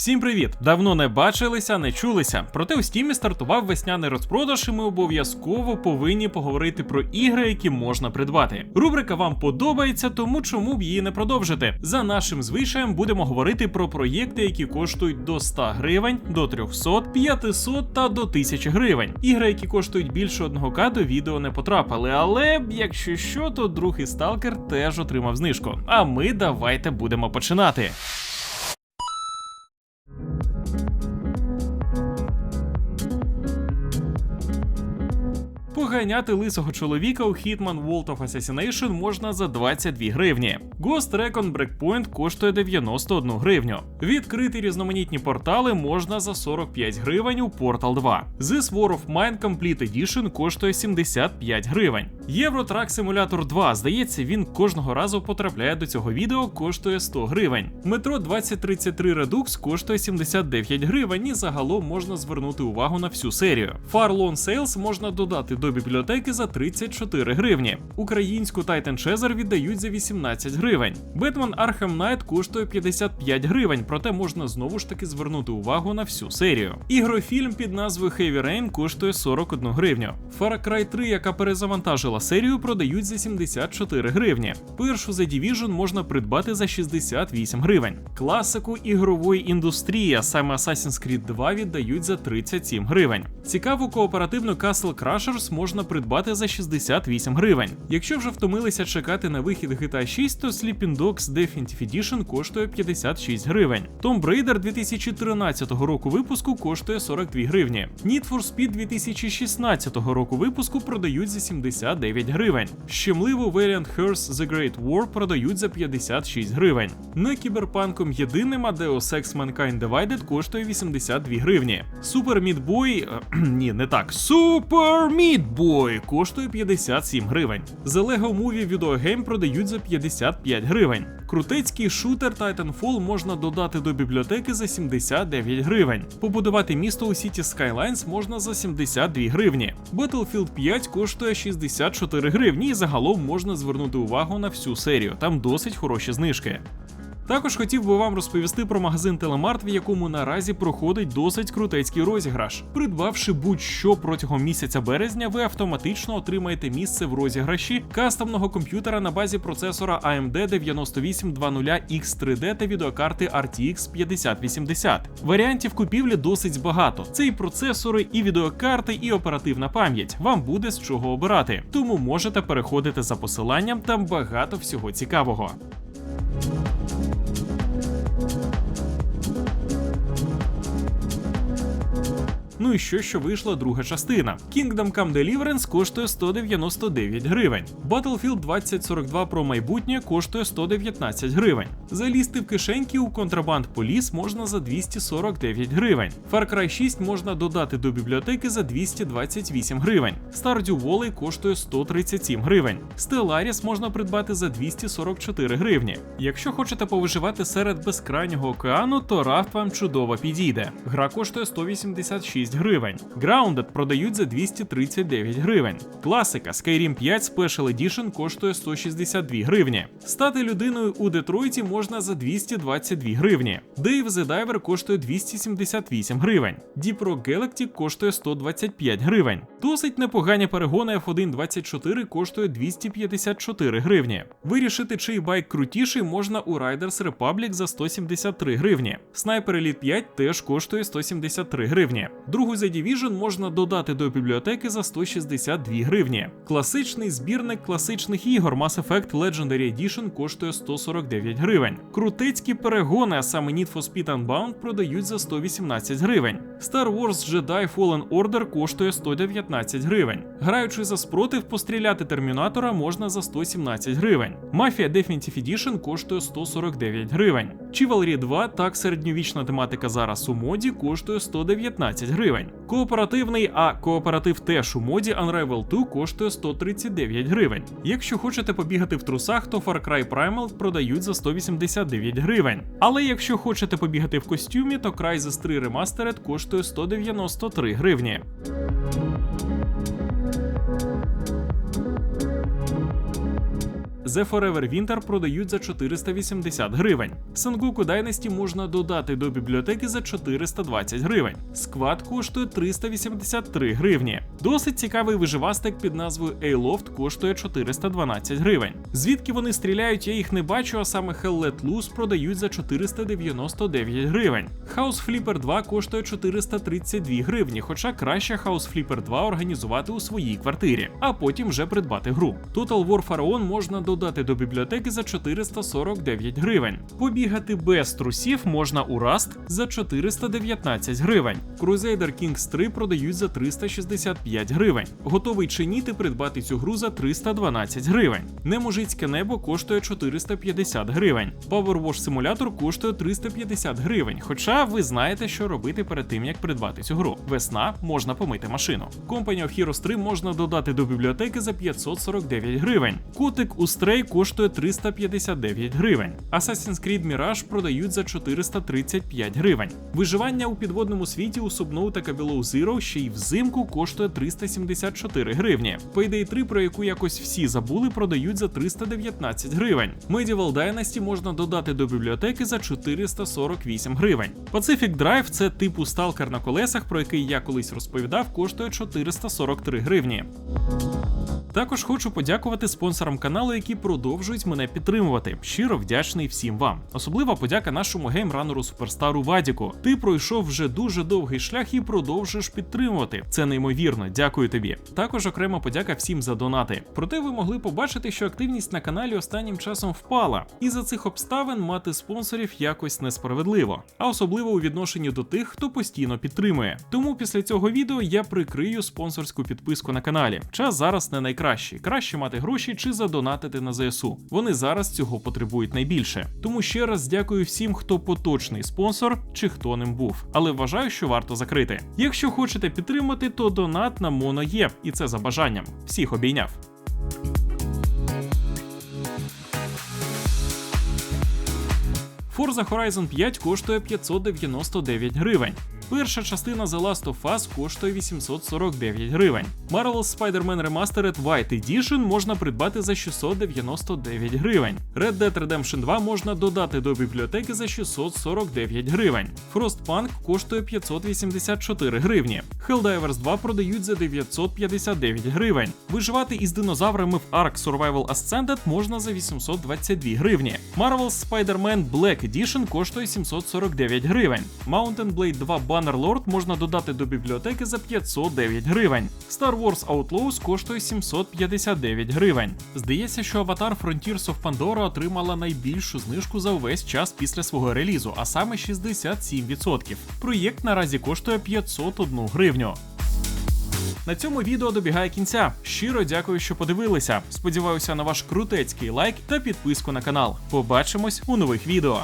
Всім привіт! Давно не бачилися, не чулися. Проте у стімі стартував весняний розпродаж, і ми обов'язково повинні поговорити про ігри, які можна придбати. Рубрика вам подобається, тому чому б її не продовжити. За нашим звичаєм будемо говорити про проєкти, які коштують до 100 гривень, до 300, 500 та до 1000 гривень. Ігри, які коштують більше 1к, до відео не потрапили. Але якщо що, то другий сталкер теж отримав знижку. А ми давайте будемо починати. Поганяти лисого чоловіка у Hitman World of Assassination можна за 22 гривні. Ghost Recon Breakpoint коштує 91 гривню. Відкрити різноманітні портали можна за 45 гривень у Portal 2. This War of Mine Complete Edition коштує 75 гривень. Truck Simulator 2, здається, він кожного разу потрапляє до цього відео, коштує 100 гривень. Метро 2033 Redux коштує 79 гривень і загалом можна звернути увагу на всю серію. Far Lone Sales можна додати до бібліотеки за 34 гривні. Українську Titan Chaser віддають за 18 гривень. Batman Arkham Knight коштує 55 гривень, проте можна знову ж таки звернути увагу на всю серію. Ігрофільм під назвою Heavy Rain коштує 41 гривню. Far Cry 3, яка перезавантажила серію, продають за 74 гривні. Першу The Division можна придбати за 68 гривень. Класику ігрової індустрії, а саме Assassin's Creed 2 віддають за 37 гривень. Цікаву кооперативну Castle Crashers можна придбати за 68 гривень. Якщо вже втомилися чекати на вихід GTA 6, то Sleeping Dogs Definitive Edition коштує 56 гривень. Tomb Raider 2013 року випуску коштує 42 гривні. Need for Speed 2016 року випуску продають за 79 гривень. Щемливо Valiant Hearts The Great War продають за 56 гривень. Не кіберпанком єдиним, Deus Ex Mankind Divided коштує 82 гривні. Super Meat Boy... е, ні, не так. Super Meat Boy коштує 57 гривень. The Lego Movie Game продають за 55 гривень. Крутецький шутер Titanfall можна додати до бібліотеки за 79 гривень. Побудувати місто у City Skylines можна за 72 гривні. Battlefield 5 коштує 64 гривні і загалом можна звернути увагу на всю серію. Там досить хороші знижки. Також хотів би вам розповісти про магазин Телемарт, в якому наразі проходить досить крутецький розіграш. Придбавши будь-що протягом місяця березня, ви автоматично отримаєте місце в розіграші кастомного комп'ютера на базі процесора AMD 9820X3D та відеокарти RTX 5080. Варіантів купівлі досить багато. Це і процесори, і відеокарти, і оперативна пам'ять. Вам буде з чого обирати. Тому можете переходити за посиланням, там багато всього цікавого. Ну і що, що вийшла друга частина. Kingdom Come Deliverance коштує 199 гривень. Battlefield 2042 про майбутнє коштує 119 гривень. Залізти в кишеньки у контрабанд поліс можна за 249 гривень. Far Cry 6 можна додати до бібліотеки за 228 гривень. Stardew Valley коштує 137 гривень. Stellaris можна придбати за 244 гривні. Якщо хочете повиживати серед безкрайнього океану, то рафт вам чудово підійде. Гра коштує 186 гривень. Grounded продають за 239 гривень. Класика Skyrim 5 Special Edition коштує 162 гривні. Стати людиною у Детройті можна за 222 гривні. Dave the Diver коштує 278 гривень. Deep Rock Galactic коштує 125 гривень. Досить непогані перегони F1 24 коштує 254 гривні. Вирішити, чий байк крутіший можна у Riders Republic за 173 гривні. Sniper Elite 5 теж коштує 173 гривні. Другу The Division можна додати до бібліотеки за 162 гривні. Класичний збірник класичних ігор Mass Effect Legendary Edition коштує 149 гривень. Крутецькі перегони, а саме Need for Speed Unbound, продають за 118 гривень. Star Wars Jedi Fallen Order коштує 119 гривень. Граючи за спротив, постріляти термінатора можна за 117 гривень. Mafia Definitive Edition коштує 149 гривень. Chivalry 2, так середньовічна тематика зараз у моді, коштує 119 гривень. Кооперативний, а кооператив теж у моді Unravel 2 коштує 139 гривень. Якщо хочете побігати в трусах, то Far Cry Primal продають за 189 гривень. Але якщо хочете побігати в костюмі, то Crysis 3 Remastered коштує 193 гривні. The Forever Winter продають за 480 гривень. Sengoku Dynasty можна додати до бібліотеки за 420 гривень. Сквад коштує 383 гривні. Досить цікавий виживастик під назвою Aloft коштує 412 гривень. Звідки вони стріляють, я їх не бачу, а саме Hell Let Loose продають за 499 гривень. House Flipper 2 коштує 432 гривні, хоча краще House Flipper 2 організувати у своїй квартирі, а потім вже придбати гру. Total War Pharaon можна додати до бібліотеки за 449 гривень. Побігати без трусів можна у Rust за 419 гривень. Crusader Kings 3 продають за 365 гривень. Готовий чиніти придбати цю гру за 312 гривень. Немужицьке небо коштує 450 гривень. Power Wash Simulator коштує 350 гривень. Хоча ви знаєте, що робити перед тим, як придбати цю гру. Весна можна помити машину. Company of Heroes 3 можна додати до бібліотеки за 549 гривень. Котик у Stray коштує 359 гривень. Assassin's Creed Mirage продають за 435 гривень. Виживання у підводному світі у Subnautica та Below Zero ще й взимку коштує 374 гривні. Payday 3, про яку якось всі забули, продають за 319 гривень. Medieval Dynasty можна додати до бібліотеки за 448 гривень. Pacific Drive це типу сталкер на колесах, про який я колись розповідав, коштує 443 гривні. Також хочу подякувати спонсорам каналу, які продовжують мене підтримувати. Щиро вдячний всім вам. Особлива подяка нашому геймранеру суперстару Вадіку. Ти пройшов вже дуже довгий шлях і продовжуєш підтримувати. Це неймовірно, дякую тобі. Також окрема подяка всім за донати. Проте ви могли побачити, що активність на каналі останнім часом впала, і за цих обставин мати спонсорів якось несправедливо, а особливо у відношенні до тих, хто постійно підтримує. Тому після цього відео я прикрию спонсорську підписку на каналі. Час зараз не найкращий. Краще мати гроші чи задонатити на ЗСУ. Вони зараз цього потребують найбільше. Тому ще раз дякую всім, хто поточний спонсор чи хто ним був. Але вважаю, що варто закрити. Якщо хочете підтримати, то донат на моно є, і це за бажанням. Всіх обійняв. Forza Horizon 5 коштує 599 гривень. Перша частина The Last of Us коштує 849 гривень. Marvel's Spider-Man Remastered White Edition можна придбати за 699 гривень. Red Dead Redemption 2 можна додати до бібліотеки за 649 гривень. Frostpunk коштує 584 гривні. Helldivers 2 продають за 959 гривень. Виживати із динозаврами в Ark Survival Ascended можна за 822 гривні. Marvel's Spider-Man Black Edition коштує 749 гривень. Mountain Blade 2 Bannerlord можна додати до бібліотеки за 509 гривень. Star Wars Outlaws коштує 759 гривень. Здається, що аватар Frontiers of Pandora отримала найбільшу знижку за увесь час після свого релізу, а саме 67%. Проєкт наразі коштує 501 гривню. На цьому відео добігає кінця. Щиро дякую, що подивилися. Сподіваюся на ваш крутецький лайк та підписку на канал. Побачимось у нових відео.